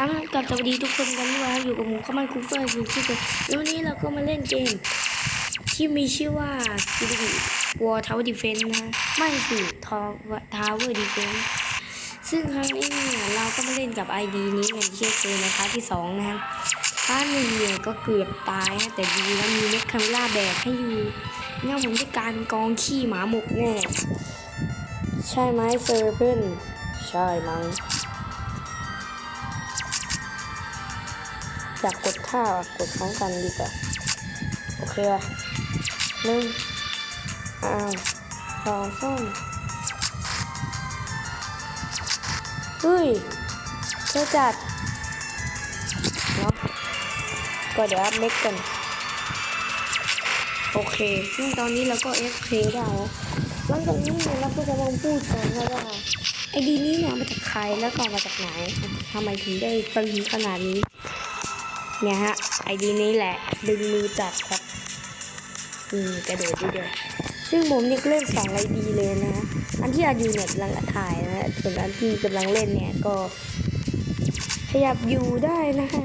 ครับกับสวัสดีทุกคนกันวยครับอยู่กับผมข้าวมันคุกเฟอร์คือชื่อแล้ววันนี้เราก็มาเล่นเกม ที่มีชื่อว่า s p i r i t War Tower Defense นะฮะไม่สิ Tower Defense ซึ่งครั้งนี้เราก็มาเล่นกับ ID นี้กันเช่นเคยนพาร์ทที่สองนะครับพาร์ทหนึ่งเนี่ยก็เกือบตายฮะแต่ดีแล้วมีเน็กคาเมล่าแบกให้อยู่งั้นผมจะการกองขี้หมาหมกแน่ใช่ไหมเซอร์เพื่อนใช่มั้ง อยากกดท่าอะกดพร้อมกันดีกว่า โอเคอะหนึ่งอ้าวสองสามเฮ้ยเท่จัดเนาะก็เดี๋ยวอัพเม็กกัน โอเค ซึ่งตอนนี้เราก็ FK ได้แล้วหลังจากนี้เนี่ยเราก็จะลองพูดกันนะว่าไอดีนี้เนี่ยมาจากใครแล้วก็มาจากไหนทำไมถึงได้ตึงขนาดนี้ เนี่ยฮะไอดีนี้แหละ ดึงมือจัดครับอืมกระโดดดีด้วยซึ่งผมเนี่ยเล่นสองไอดีเลยนะฮะอันที่อายูเนี่ยกำลังถ่ายนะฮะส่วนอันที่กำลังเล่นเนี่ยก็ ขยับอยู่ได้นะฮะ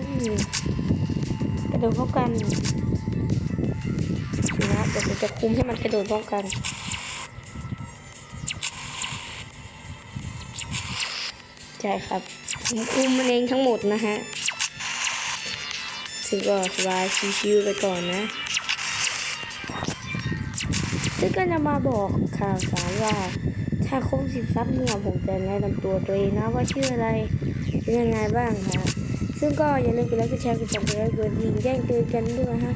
กระโดดพร้อมกันนะเดี๋ยวผมจะคุมให้มันกระโดดพร้อมกันใช่ครับผมคุมมันเองทั้งหมดนะฮะ ซึ่งก็สบายชิวๆไปก่อนนะ ซึ่งก็จะมาบอกข่าวสารว่า ถ้าครบสิบซับเนี่ยผมจะแนะนำตัวตัวเองนะว่าชื่ออะไรเป็นยังไงบ้างคะซึ่งก็อย่าลืมกดไลค์กดแชร์กดติดตามกดดิ่งแจ้งเตือนกันด้วยฮะ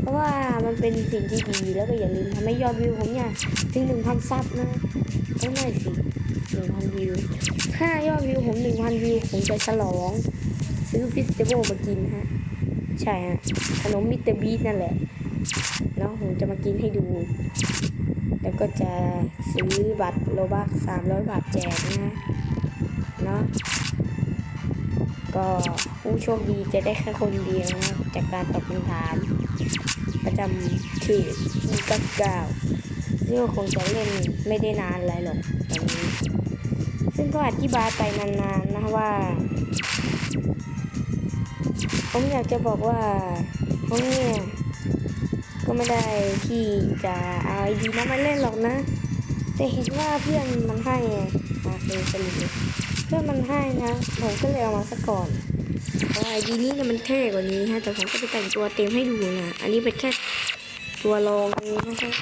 เพราะว่ามันเป็นสิ่งที่ดีแล้วก็อย่าลืมทำให้ยอดวิวผมเนี่ยถึงหนึ่งพันซับนะไม่ไม่สิหนึ่งพันวิวถ้ายอดวิวผมหนึ่งพันวิวผมจะฉลอง ซื้อฟิสเตเบิลมากินฮะ ใช่ฮะ ขนมมิสเตอร์บีทนั่นแหละเนาะผมจะมากินให้ดู แล้วก็จะซื้อบัตรโลบักสามร้อยบาทแจกนะฮะ เนาะก็ผู้โชคดีจะได้แค่คนเดียวนะจากการตอบคำถาม ประจำเขตที่ก้าเก้าซึ่งคงจะเล่นไม่ได้นานอะไรหรอกตอนนี้ ซึ่งก็อธิบายไปนานๆนะว่า ผมอยากจะบอกว่าผมเนี่ยก็ไม่ได้ที่จะเอาไอดีนั้นมาเล่นหรอกนะ แต่เห็นว่าเพื่อนมันให้มาคือสรุปเลยเพื่อนมันให้นะ ผมก็เลยเอามาซะก่อนเพราะไอดีนี้เนี่ยมันเท่กว่านี้ฮะแต่ผมก็จะแต่งตัวเต็มให้ดูนะ อันนี้เป็นแค่ตัวรองเองนะครับ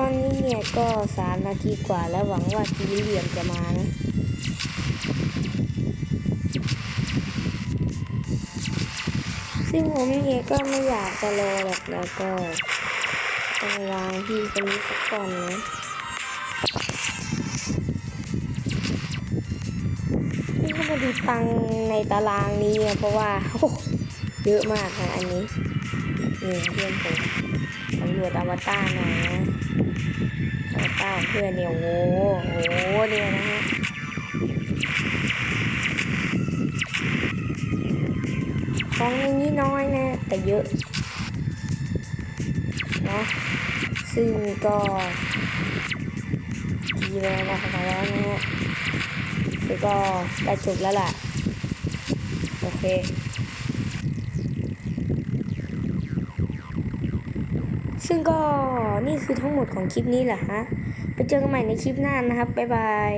ตอนนี้เนี่ยก็สามนาทีกว่าแล้วหวังว่าทีเหลี่ยมจะมานะซึ่งผมเนี่ยก็ไม่อยากจะรอหรอกแล้วก็ต้องวางที่คนนี้สักก่อนนะซึ่งก็มาดูตังในตารางนี้เพราะว่าโอ้เยอะมากนะอันนี้ นี่เพื่อนผมสำรวจอวตารหน่อยนะอวตารเพื่อนเนี่ยโอ้โหโอ้โหเนี่ยนะฮะของในนี้น้อยนะ แต่เยอะนะซึ่งก็ดีเลยนะครับแล้วนะฮะซึ่งก็ได้จบแล้วล่ะโอเค ซึ่งก็นี่คือทั้งหมดของคลิปนี้แหละฮะ ไปเจอกันใหม่ในคลิปหน้านะครับ บ๊ายบาย